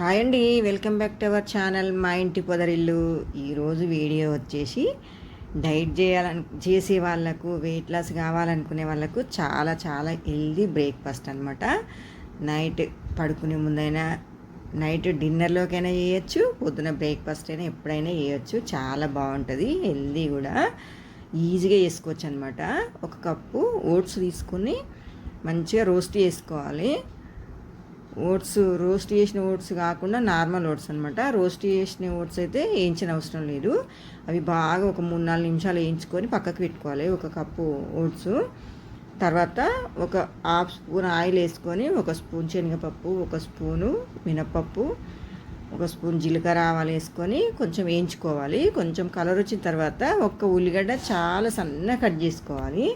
Hi అండి welcome back to our channel మా ఇంటి పొదరిల్లు. ఈరోజు వీడియో వచ్చేసి డైట్ చేయాలని చేసే వాళ్ళకు వెయిట్ లాస్ కావాలనుకునే వాళ్ళకు చాలా చాలా హెల్దీ బ్రేక్ఫాస్ట్ అనమాట నైట్ పడుకునే ముందైనా నైట్ డిన్నర్లోకైనా చేయొచ్చు పొద్దున బ్రేక్ఫాస్ట్ అయినా ఎప్పుడైనా చేయొచ్చు. చాలా బాగుంటుంది హెల్దీ కూడా. ఈజీగా చేసుకోవచ్చు అనమాట ఒక కప్పు ఓట్స్ తీసుకుని మంచిగా రోస్ట్ చేసుకోవాలి. ఓట్స్ రోస్ట్ చేసిన ఓట్స్ కాకుండా నార్మల్ ఓట్స్ అనమాట రోస్ట్ చేసిన ఓట్స్ అయితే వేయించిన అవసరం లేదు. అవి బాగా ఒక మూడు నాలుగు నిమిషాలు వేయించుకొని పక్కకు పెట్టుకోవాలి. ఒక కప్పు ఓట్స్. తర్వాత ఒక హాఫ్ స్పూన్ ఆయిల్ వేసుకొని ఒక స్పూన్ శనగపప్పు ఒక స్పూను మినప్పప్పు ఒక స్పూన్ జీలకర్ర ఆవాలు వేసుకొని కొంచెం వేయించుకోవాలి. కొంచెం కలర్ వచ్చిన తర్వాత ఒక్క ఉల్లిగడ్డ చాలా సన్నగా కట్ చేసుకోవాలి.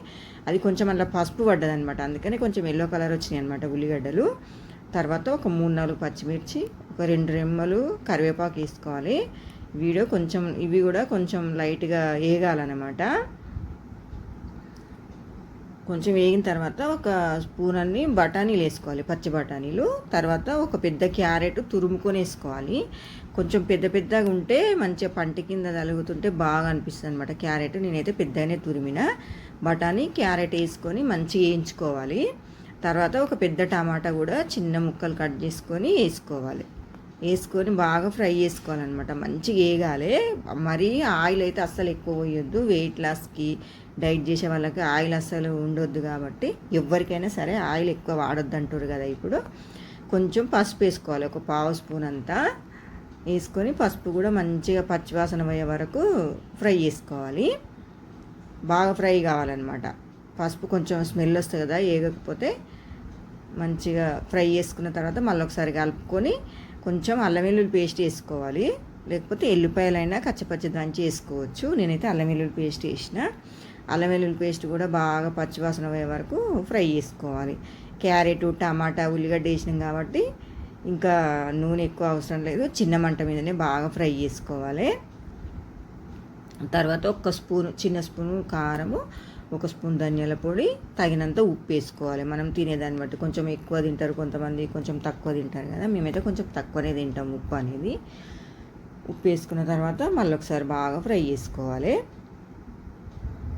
అది కొంచెం అలా పసుపు పడ్డదనమాట అందుకని కొంచెం ఎల్లో కలర్ వచ్చినాయి అనమాట ఉల్లిగడ్డలు. తర్వాత ఒక మూడు నాలుగు పచ్చిమిర్చి ఒక రెండు రెమ్మలు కరివేపాకు వేసుకోవాలి. వీడియో కొంచెం ఇవి కూడా కొంచెం లైట్గా వేగాలన్నమాట. కొంచెం వేగిన తర్వాత ఒక స్పూన్ అన్ని బఠానీలు వేసుకోవాలి పచ్చి బఠానీలు. తర్వాత ఒక పెద్ద క్యారెట్ తురుముకొని వేసుకోవాలి. కొంచెం పెద్ద పెద్దగా ఉంటే మంచిగా పంట కింద తలుగుతుంటే బాగా అనిపిస్తుంది అనమాట క్యారెట్. నేనైతే పెద్దగానే తురిమిన. బఠానీ క్యారెట్ వేసుకొని మంచిగా వేయించుకోవాలి. తర్వాత ఒక పెద్ద టమాటా కూడా చిన్న ముక్కలు కట్ చేసుకొని వేసుకోవాలి. వేసుకొని బాగా ఫ్రై చేసుకోవాలన్నమాట. మంచిగా వేగాలి. మరీ ఆయిల్ అయితే అస్సలు ఎక్కువ పోయొద్దు. వెయిట్ లాస్కి డైట్ చేసే వాళ్ళకి ఆయిల్ అస్సలు ఉండొద్దు కాబట్టి ఎవరికైనా సరే ఆయిల్ ఎక్కువ వాడొద్దు అంటారు కదా ఇప్పుడు. కొంచెం పసుపు వేసుకోవాలి. ఒక పావు స్పూన్ అంతా వేసుకొని పసుపు కూడా మంచిగా పచ్చివాసన పోయే వరకు ఫ్రై చేసుకోవాలి. బాగా ఫ్రై కావాలన్నమాట. పసుపు కొంచెం స్మెల్ వస్తుంది కదా వేగకపోతే మంచిగా ఫ్రై చేసుకున్న తర్వాత మళ్ళీ ఒకసారి కలుపుకొని కొంచెం అల్లం వెల్లుల్లి పేస్ట్ వేసుకోవాలి. లేకపోతే ఎల్లిపాయలైనా కచ్చపచ్చి దంచి వేసుకోవచ్చు. నేనైతే అల్లం వెల్లుల్లి పేస్ట్ వేసిన. అల్లం వెల్లుల్లి పేస్ట్ కూడా బాగా పచ్చివాసన పోయే వరకు ఫ్రై చేసుకోవాలి. క్యారెట్ టమాటా ఉల్లిగడ్డ వేసినాం కాబట్టి ఇంకా నూనె ఎక్కువ అవసరం లేదు. చిన్న మంట మీదనే బాగా ఫ్రై చేసుకోవాలి. తర్వాత ఒక స్పూన్ చిన్న స్పూను కారము ఒక స్పూన్ ధనియాల పొడి తగినంత ఉప్పు వేసుకోవాలి. మనం తినేదాన్ని బట్టి కొంచెం ఎక్కువ తింటారు కొంతమంది కొంచెం తక్కువ తింటారు కదా. మేమైతే కొంచెం తక్కువనే తింటాం ఉప్పు అనేది. ఉప్పు వేసుకున్న తర్వాత మళ్ళీ ఒకసారి బాగా ఫ్రై చేసుకోవాలి.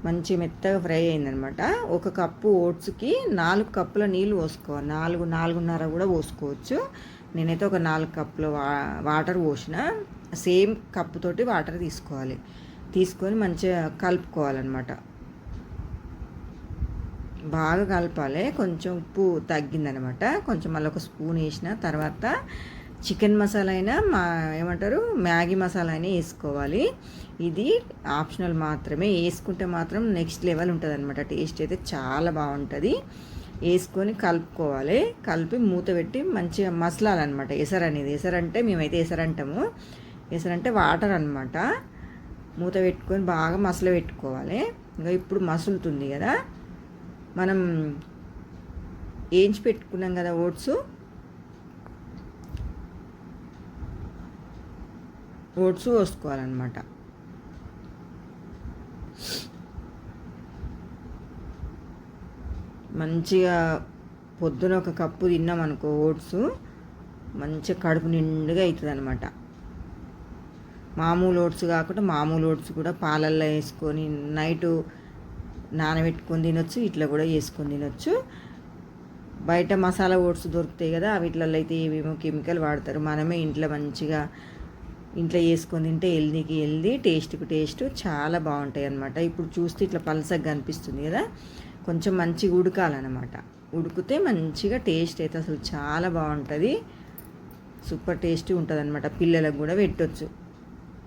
మంచి మెత్తగా ఫ్రై అయిందనమాట. ఒక కప్పు ఓట్స్కి నాలుగు కప్పుల నీళ్ళు పోసుకోవాలి. నాలుగు నాలుగున్నర కూడా పోసుకోవచ్చు. నేనైతే ఒక నాలుగు కప్పుల వా వాటర్ పోసిన. సేమ్ కప్పుతోటి వాటర్ తీసుకోవాలి. తీసుకొని మంచిగా కలుపుకోవాలన్నమాట బాగా కలపాలి. కొంచెం ఉప్పు తగ్గిందనమాట. కొంచెం మళ్ళీ ఒక స్పూన్ వేసిన తర్వాత చికెన్ మసాలా అయినా మా ఏమంటారు మ్యాగీ మసాలా అయినా వేసుకోవాలి. ఇది ఆప్షనల్ మాత్రమే. వేసుకుంటే మాత్రం నెక్స్ట్ లెవెల్ ఉంటుంది అనమాట టేస్ట్ అయితే చాలా బాగుంటుంది. వేసుకొని కలుపుకోవాలి. కలిపి మూత పెట్టి మంచిగా మసలాలన్నమాట ఎసరు అనేది ఎసరు అంటే మేమైతే ఎసరు అంటాము ఎసరు అంటే వాటర్ అనమాట. మూత పెట్టుకొని బాగా మసలు పెట్టుకోవాలి ఇంకా ఇప్పుడు మసులుతుంది కదా. మనం వేయించి పెట్టుకున్నాం కదా ఓట్స్? ఓట్స్ పోసుకోవాలన్నమాట. మంచిగా పొద్దున ఒక కప్పు తిన్నాం అనుకో ఓట్స్ మంచిగా కడుపు నిండుగా అవుతుంది అనమాట మామూలు ఓట్స్ కాకుండా మామూలు ఓట్స్ కూడా పాలల్లో వేసుకొని నైటు నానబెట్టుకొని తినొచ్చు ఇట్లా కూడా వేసుకొని తినొచ్చు. బయట మసాలా ఓట్స్ దొరుకుతాయి కదా వీటిలలో అయితే ఏమేమో కెమికల్ వాడతారు. మనమే ఇంట్లో మంచిగా ఇంట్లో వేసుకొని తింటే హెల్దీకి హెల్దీ టేస్ట్కి టేస్ట్ చాలా బాగుంటాయి అనమాట ఇప్పుడు చూస్తే ఇట్లా పలసగా కనిపిస్తుంది కదా కొంచెం మంచిగా ఉడకాలన్నమాట. ఉడికితే మంచిగా టేస్ట్ అయితే అసలు చాలా బాగుంటుంది. సూపర్ టేస్టీ ఉంటుంది అనమాట పిల్లలకు కూడా పెట్టొచ్చు.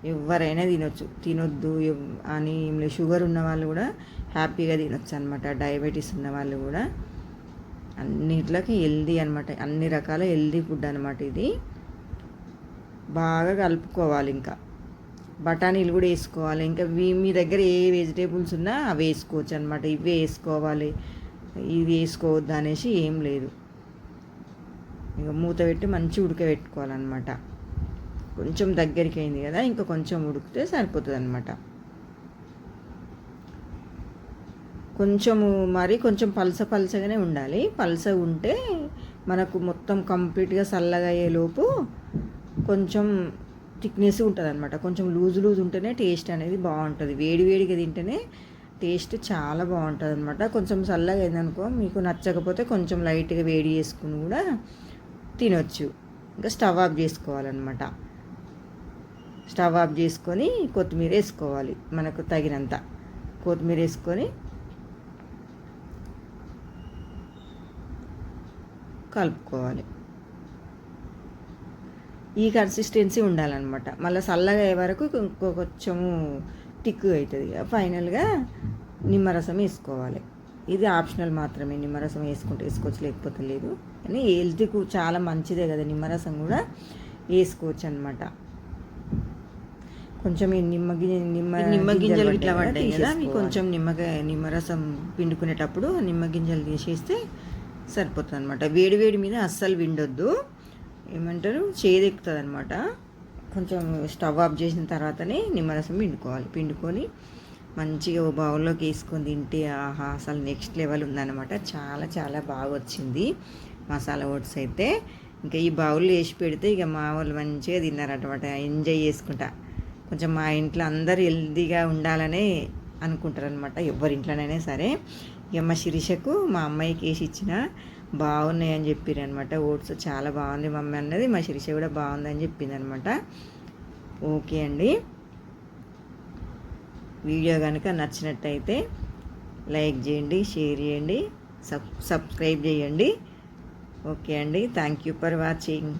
ఎవరైనా తినొచ్చు. తినొద్దు అని షుగర్ ఉన్న వాళ్ళు కూడా హ్యాపీగా తినొచ్చు అనమాట డయాబెటీస్ ఉన్న వాళ్ళు కూడా. అన్నిట్లకి హెల్దీ అనమాట అన్ని రకాల హెల్దీ ఫుడ్ అనమాట ఇది. బాగా కలుపుకోవాలి ఇంకా. బఠానీలు కూడా వేసుకోవాలి. ఇంకా మీ దగ్గర ఏ వెజిటేబుల్స్ ఉన్నా అవి వేసుకోవచ్చు అనమాట ఇవే వేసుకోవాలి. ఇది వేసుకోవద్దు అనేసి ఏం లేదు. ఇంకా మూత పెట్టి మంచి ఉడకబెట్టుకోవాలన్నమాట. కొంచెం దగ్గరికి అయింది కదా ఇంకా కొంచెం ఉడికితే సరిపోతుంది అనమాట కొంచెము మరి కొంచెం పలస పలసగానే ఉండాలి. పలస ఉంటే మనకు మొత్తం కంప్లీట్గా చల్లగా అయ్యేలోపు కొంచెం థిక్నెస్ ఉంటుంది అనమాట కొంచెం లూజ్ లూజ్ ఉంటేనే టేస్ట్ అనేది బాగుంటుంది. వేడి వేడిగా తింటేనే టేస్ట్ చాలా బాగుంటుంది అనమాట కొంచెం చల్లగా అయిందనుకో మీకు నచ్చకపోతే కొంచెం లైట్గా వేడి చేసుకుని కూడా తినొచ్చు. ఇంకా స్టవ్ ఆఫ్ చేసుకోవాలన్నమాట. స్టవ్ ఆఫ్ చేసుకొని కొత్తిమీర వేసుకోవాలి మనకు తగినంత. కొత్తిమీర వేసుకొని కలుపుకోవాలి. ఈ కన్సిస్టెన్సీ ఉండాలన్నమాట. మళ్ళీ చల్లగా అయ్యే వరకు ఇంకో కొంచెము టిక్కు అవుతుంది. ఫైనల్గా నిమ్మరసం వేసుకోవాలి. ఇది ఆప్షనల్ మాత్రమే. నిమ్మరసం వేసుకుంటే వేసుకోవచ్చు లేకపోతే లేదు. కానీ హెల్త్కు చాలా మంచిదే కదా నిమ్మరసం కూడా. వేసుకోవచ్చు అనమాట కొంచెం ఈ నిమ్మ నిమ్మ నిమ్మ గింజలు ఇట్లా పడ్డాయి కదా కొంచెం నిమ్మగా నిమ్మరసం పిండుకునేటప్పుడు నిమ్మ గింజలు తీసేస్తే సరిపోతుంది అనమాట వేడి వేడి మీద అస్సలు విండొద్దు ఏమంటారు? చేదెక్కుతుంది అనమాట కొంచెం స్టవ్ ఆఫ్ చేసిన తర్వాతనే నిమ్మరసం పిండుకోవాలి. పిండుకొని మంచిగా ఓ బౌల్లోకి వేసుకొని తింటే ఆహా అసలు నెక్స్ట్ లెవెల్ ఉందన్నమాట. చాలా చాలా బాగా వచ్చింది మసాలా ఓట్స్ అయితే. ఇంకా ఈ బౌల్లో వేసి పెడితే ఇక మా వాళ్ళు మంచిగా తిన్నారన్నమాట. ఎంజాయ్ చేసుకుంటా. కొంచెం మా ఇంట్లో అందరు హెల్తీగా ఉండాలనే అనుకుంటారు అనమాట ఇంట్లోనైనా సరే. ఇక మా శిరీషకు మా అమ్మాయికి వేసి ఇచ్చిన బాగున్నాయి అని చెప్పారు అనమాట ఓట్స్ చాలా బాగుంది మమ్మీ అన్నది. మా శిరీష కూడా బాగుంది అని చెప్పింది అనమాట ఓకే అండి. వీడియో కనుక నచ్చినట్టయితే లైక్ చేయండి షేర్ చేయండి సబ్ సబ్స్క్రైబ్ చేయండి. ఓకే అండి. Thank you for watching.